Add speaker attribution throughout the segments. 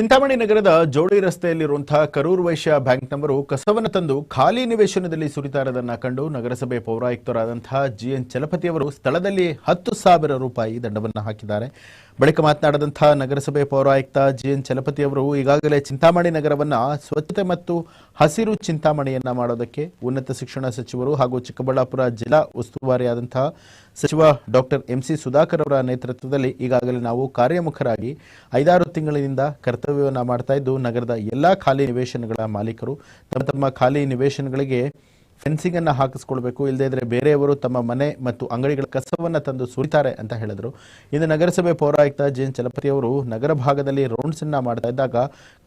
Speaker 1: ಚಿಂತಾಮಣಿ ನಗರದ ಜೋಡಿ ರಸ್ತೆಯಲ್ಲಿರುವಂತಹ ಕರೂರ್ ವೈಶ್ಯ ಬ್ಯಾಂಕ್ನವರು ಕಸವನ್ನು ತಂದು ಖಾಲಿ ನಿವೇಶನದಲ್ಲಿ ಸುರಿತಾರದನ್ನ ಕಂಡು ನಗರಸಭೆ ಪೌರಾಯುಕ್ತರಾದಂತಹ ಜಿಎನ್ ಚಲಪತಿ ಅವರು ಸ್ಥಳದಲ್ಲಿ ಹತ್ತು ಸಾವಿರ ರೂಪಾಯಿ ದಂಡವನ್ನು ಹಾಕಿದ್ದಾರೆ. ಬಳಿಕ ಮಾತನಾಡಿದಂತಹ ನಗರಸಭೆ ಪೌರಾಯುಕ್ತ ಜಿಎನ್ ಚಲಪತಿ ಅವರು ಈಗಾಗಲೇ ಚಿಂತಾಮಣಿ ನಗರವನ್ನ ಸ್ವಚ್ಛತೆ ಮತ್ತು ಹಸಿರು ಚಿಂತಾಮಣಿಯನ್ನ ಮಾಡೋದಕ್ಕೆ ಉನ್ನತ ಶಿಕ್ಷಣ ಸಚಿವರು ಹಾಗೂ ಚಿಕ್ಕಬಳ್ಳಾಪುರ ಜಿಲ್ಲಾ ಉಸ್ತುವಾರಿಯಾದಂತಹ ಸಚಿವ ಡಾಕ್ಟರ್ ಎಂಸಿ ಸುಧಾಕರ್ ಅವರ ನೇತೃತ್ವದಲ್ಲಿ ಈಗಾಗಲೇ ನಾವು ಕಾರ್ಯಮುಖರಾಗಿ ಐದಾರು ತಿಂಗಳಿನಿಂದ ಕರ್ತವ್ಯವನ್ನು ಮಾಡ್ತಾ ಇದ್ದು ನಗರದ ಎಲ್ಲಾ ಖಾಲಿ ನಿವೇಶನಗಳ ಮಾಲೀಕರು ತಮ್ಮ ತಮ್ಮ ಖಾಲಿ ನಿವೇಶನಗಳಿಗೆ ಫೆನ್ಸಿಂಗ್ ಅನ್ನು ಹಾಕಿಸ್ಕೊಳ್ಬೇಕು. ಇಲ್ಲದೇ ಇದ್ರೆ ಬೇರೆಯವರು ತಮ್ಮ ಮನೆ ಮತ್ತು ಅಂಗಡಿಗಳ ಕಸವನ್ನ ತಂದು ಸುರಿತಾರೆ ಅಂತ ಹೇಳಿದರು. ಇಂದು ನಗರಸಭೆ ಪೌರಾಯುಕ್ತ ಜೆನ್ ಚಲಪತಿ ಅವರು ನಗರ ಭಾಗದಲ್ಲಿ ರೌಂಡ್ಸ್ ಅನ್ನ ಮಾಡ್ತಾ ಇದ್ದಾಗ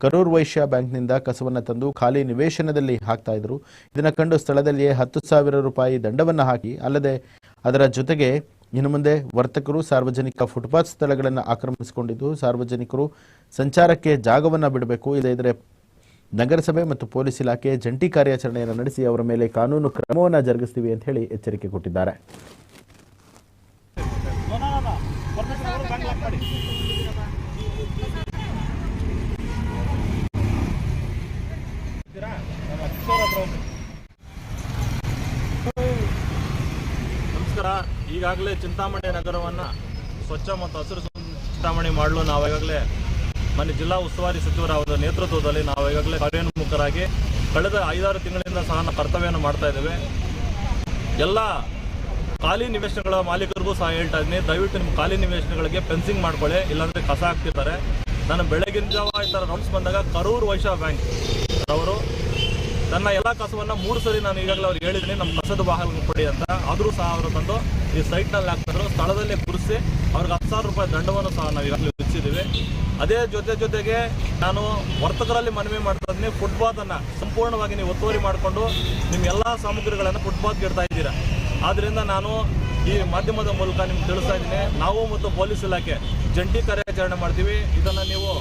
Speaker 1: ಕರೂರ್ ವೈಶ್ಯ ಬ್ಯಾಂಕ್ನಿಂದ ಕಸವನ್ನ ತಂದು ಖಾಲಿ ನಿವೇಶನದಲ್ಲಿ ಹಾಕ್ತಾ ಇದ್ರು. ಇದನ್ನ ಕಂಡು ಸ್ಥಳದಲ್ಲಿಯೇ ಹತ್ತು ಸಾವಿರ ರೂಪಾಯಿ ದಂಡವನ್ನ ಹಾಕಿ, ಅಲ್ಲದೆ ಅದರ ಜೊತೆಗೆ ಇನ್ನು ಮುಂದೆ ವರ್ತಕರು ಸಾರ್ವಜನಿಕ ಫುಟ್ಪಾತ್ ಸ್ಥಳಗಳನ್ನು ಆಕ್ರಮಿಸಿಕೊಂಡಿದ್ದು, ಸಾರ್ವಜನಿಕರು ಸಂಚಾರಕ್ಕೆ ಜಾಗವನ್ನು ಬಿಡಬೇಕು. ಇಲ್ಲದೇ ನಗರಸಭೆ ಮತ್ತು ಪೊಲೀಸ್ ಇಲಾಖೆ ಜಂಟಿ ಕಾರ್ಯಾಚರಣೆಯನ್ನು ನಡೆಸಿ ಅವರ ಮೇಲೆ ಕಾನೂನು ಕ್ರಮವನ್ನು ಜರುಗಿಸ್ತೀವಿ ಅಂತ ಹೇಳಿ ಎಚ್ಚರಿಕೆ ಕೊಟ್ಟಿದ್ದಾರೆ.
Speaker 2: ಈಗಾಗಲೇ ಚಿಂತಾಮಣಿ ನಗರವನ್ನು ಸ್ವಚ್ಛ ಮತ್ತು ಹಸಿರು ಚಿಂತಾಮಣಿ ಮಾಡಲು ನಾವು ಈಗಾಗಲೇ ಮನೆ ಜಿಲ್ಲಾ ಉಸ್ತುವಾರಿ ಸಚಿವರ ಒಂದು ನೇತೃತ್ವದಲ್ಲಿ ನಾವು ಈಗಾಗಲೇ ಕಾರ್ಯೋನ್ಮುಖರಾಗಿ ಕಳೆದ ಐದಾರು ತಿಂಗಳಿಂದ ಸಹ ನಾವು ಕರ್ತವ್ಯವನ್ನು ಮಾಡ್ತಾ ಇದ್ದೇವೆ. ಎಲ್ಲ ಖಾಲಿ ನಿವೇಶನಗಳ ಮಾಲೀಕರಿಗೂ ಸಹ ಹೇಳ್ತಾ ಇದ್ದೀನಿ. ದಯವಿಟ್ಟು ನಿಮ್ಮ ಖಾಲಿ ನಿವೇಶನಗಳಿಗೆ ಫೆನ್ಸಿಂಗ್ ಮಾಡ್ಕೊಳ್ಳಿ, ಇಲ್ಲಾಂದರೆ ಕಸ ಹಾಕ್ತಿರ್ತಾರೆ ನಾನು ಬೆಳಗಿನ ಜಾವ ಈ ಥರ ರೌಂಡ್ಸ್ ಬಂದಾಗ ಕರೂರ್ ವೈಶ್ಯ ಬ್ಯಾಂಕ್ ಅವರು ನನ್ನ ಎಲ್ಲ ಕಸವನ್ನು ಮೂರು ಸರಿ ನಾನು ಈಗಾಗಲೇ ಅವ್ರಿಗೆ ಹೇಳಿದ್ದೀನಿ, ನಮ್ಮ ಕಸದ ವಾಹನ ಕೊಡಿ ಅಂತ. ಆದರೂ ಸಹ ಅವರು ತಂದು ಈ ಸೈಟ್ನಲ್ಲಿ ಹಾಕ್ತಾರೆ ಸ್ಥಳದಲ್ಲೇ ಕುರಿಸಿ ಅವ್ರಿಗೆ ಹತ್ತು ಸಾವಿರ ರೂಪಾಯಿ ದಂಡವನ್ನು ಸಹ ನಾವು ಈಗಾಗಲೇ ವಿಧಿಸಿದ್ದೀವಿ. ಅದೇ ಜೊತೆ ಜೊತೆಗೆ ನಾನು ವರ್ತಕರಲ್ಲಿ ಮನವಿ ಮಾಡ್ತಾ ಇದ್ದೀನಿ. ಫುಟ್ಪಾತನ್ನು ಸಂಪೂರ್ಣವಾಗಿ ನೀವು ಒತ್ತುವರಿ ಮಾಡಿಕೊಂಡು ನಿಮ್ಮ ಎಲ್ಲ ಸಾಮಗ್ರಿಗಳನ್ನು ಫುಟ್ಪಾತ್ಗೆ ಇಡ್ತಾ ಇದ್ದೀರಾ. ಆದ್ದರಿಂದ ನಾನು ಈ ಮಾಧ್ಯಮದ ಮೂಲಕ ನಿಮ್ಗೆ ತಿಳಿಸ್ತಾ ಇದ್ದೀನಿ. ನಾವು ಮತ್ತು ಪೊಲೀಸ್ ಇಲಾಖೆ ಜಂಟಿ ಕಾರ್ಯಾಚರಣೆ ಮಾಡ್ತೀವಿ. ಇದನ್ನು ನೀವು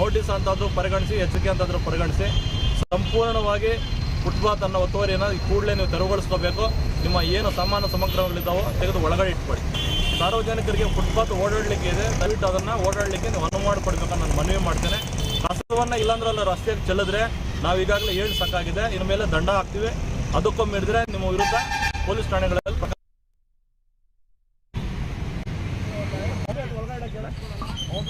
Speaker 2: ನೋಟಿಸ್ ಅಂತಾದರೂ ಪರಿಗಣಿಸಿ, ಎಚ್ಚರಿಕೆ ಅಂತಾದರೂ ಪರಿಗಣಿಸಿ, ಸಂಪೂರ್ಣವಾಗಿ ಫುಟ್ಪಾತ್ ಅನ್ನೋ ಒತ್ತುವರಿಯನ್ನು ಕೂಡಲೇ ನೀವು ತೆರವುಗೊಳಿಸ್ಕೋಬೇಕು ನಿಮ್ಮ ಏನು ಸಾಮಾನು ಸಮಗ್ರಗಳಿದ್ದಾವೋ ತೆಗೆದು ಒಳಗಡೆ ಇಟ್ಕೊಳ್ಳಿ. ಸಾರ್ವಜನಿಕರಿಗೆ ಫುಟ್ಪಾತ್ ಓಡಾಡಲಿಕ್ಕೆ ಇದೆ. ದಯವಿಟ್ಟು ಅದನ್ನು ಓಡಾಡಲಿಕ್ಕೆ ನೀವು ಅನುವು ಮಾಡಿಕೊಡ್ಬೇಕು ನಾನು ಮನವಿ ಮಾಡ್ತೇನೆ. ಕಸವನ್ನು ಇಲ್ಲಾಂದ್ರೆ ಅಲ್ಲ ರಸ್ತೆಗೆ ಚೆಲ್ಲಿದ್ರೆ ನಾವು ಈಗಾಗಲೇ ಹೇಳಿ ಸಾಕಾಗಿದೆ. ಇನ್ನು ಮೇಲೆ ದಂಡ ಹಾಕ್ತೀವಿ. ಅದಕ್ಕೊಮ್ಮೆ ಹಿಡಿದ್ರೆ ನಿಮ್ಮ ವಿರುದ್ಧ ಪೊಲೀಸ್ ಠಾಣೆಗಳಲ್ಲಿ
Speaker 3: ಫೋನ್ ಫೋನ್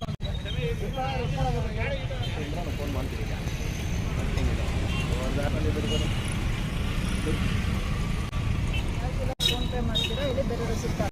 Speaker 3: ಮಾಡ್ತೀರಾ ಇಲ್ಲಿ ಬೇರೆ ಸಿಗ್ತಾರೆ